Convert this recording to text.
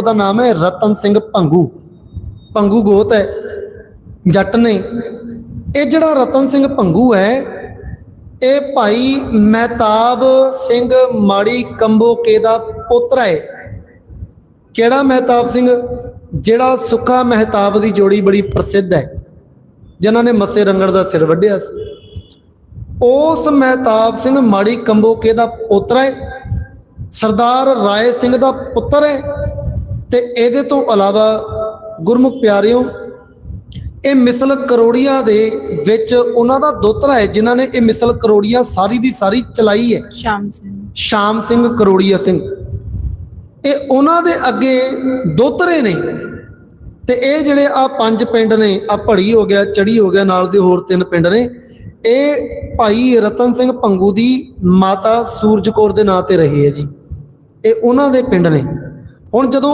ਉਹਦਾ ਨਾਮ ਹੈ ਰਤਨ ਸਿੰਘ ਭੰਗੂ। ਭੰਗੂ ਗੋਤ ਹੈ, ਜੱਟ ਨੇ। ਇਹ ਜਿਹੜਾ ਰਤਨ ਸਿੰਘ ਭੰਗੂ ਹੈ, ਇਹ ਭਾਈ ਮਹਿਤਾਬ ਸਿੰਘ ਮਾੜੀ ਕੰਬੋਕੇ ਦਾ ਪੋਤਰਾ ਹੈ। ਕਿਹੜਾ ਮਹਿਤਾਬ ਸਿੰਘ? ਜਿਹੜਾ ਸੁੱਖਾ ਮਹਿਤਾਬ ਦੀ ਜੋੜੀ ਬੜੀ ਪ੍ਰਸਿੱਧ ਹੈ, ਜਿਨ੍ਹਾਂ ਨੇ ਮੱਸੇ ਰੰਗੜ ਦਾ ਸਿਰ ਵੱਢਿਆ ਸੀ। ਉਸ ਮਹਿਤਾਬ ਸਿੰਘ ਮਾੜੀ ਕੰਬੋਕੇ ਦਾ ਪੋਤਰਾ ਹੈ, ਸਰਦਾਰ ਰਾਏ ਸਿੰਘ ਦਾ ਪੁੱਤਰ ਹੈ ਤੇ ਇਹਦੇ ਤੋਂ ਇਲਾਵਾ ਗੁਰਮੁਖ ਪਿਆਰਿਓ ਇਹ ਮਿਸਲ ਕਰੋੜੀਆਂ ਦੇ ਵਿੱਚ ਉਹਨਾਂ ਦਾ ਦੋਤਰਾ ਹੈ ਜਿਨ੍ਹਾਂ ਨੇ ਇਹ ਮਿਸਲ ਕਰੋੜੀਆਂ ਸਾਰੀ ਦੀ ਸਾਰੀ ਚਲਾਈ ਹੈ। ਸ਼ਾਮ ਸਿੰਘ। ਸ਼ਾਮ ਸਿੰਘ ਕਰੋੜੀਆ ਸਿੰਘ। ਇਹ ਉਹਨਾਂ ਦੇ ਅੱਗੇ ਦੋਤਰੇ ਨੇ। ਤੇ ਇਹ ਜਿਹੜੇ ਆ ਪੰਜ ਪਿੰਡ ਨੇ ਆ ਭੜੀ ਹੋ ਗਿਆ ਚੜੀ ਹੋ ਗਿਆ ਨਾਲ ਦੇ ਹੋਰ ਤਿੰਨ ਪਿੰਡ ਨੇ ਇਹ ਭਾਈ ਰਤਨ ਸਿੰਘ ਭੰਗੂ ਦੀ ਮਾਤਾ ਸੂਰਜ ਕੌਰ ਦੇ ਨਾਂ ਤੇ ਰਹੀ ਹੈ ਜੀ। ਇਹ ਉਹਨਾਂ ਦੇ ਪਿੰਡ ਨੇ। ਹੁਣ ਜਦੋਂ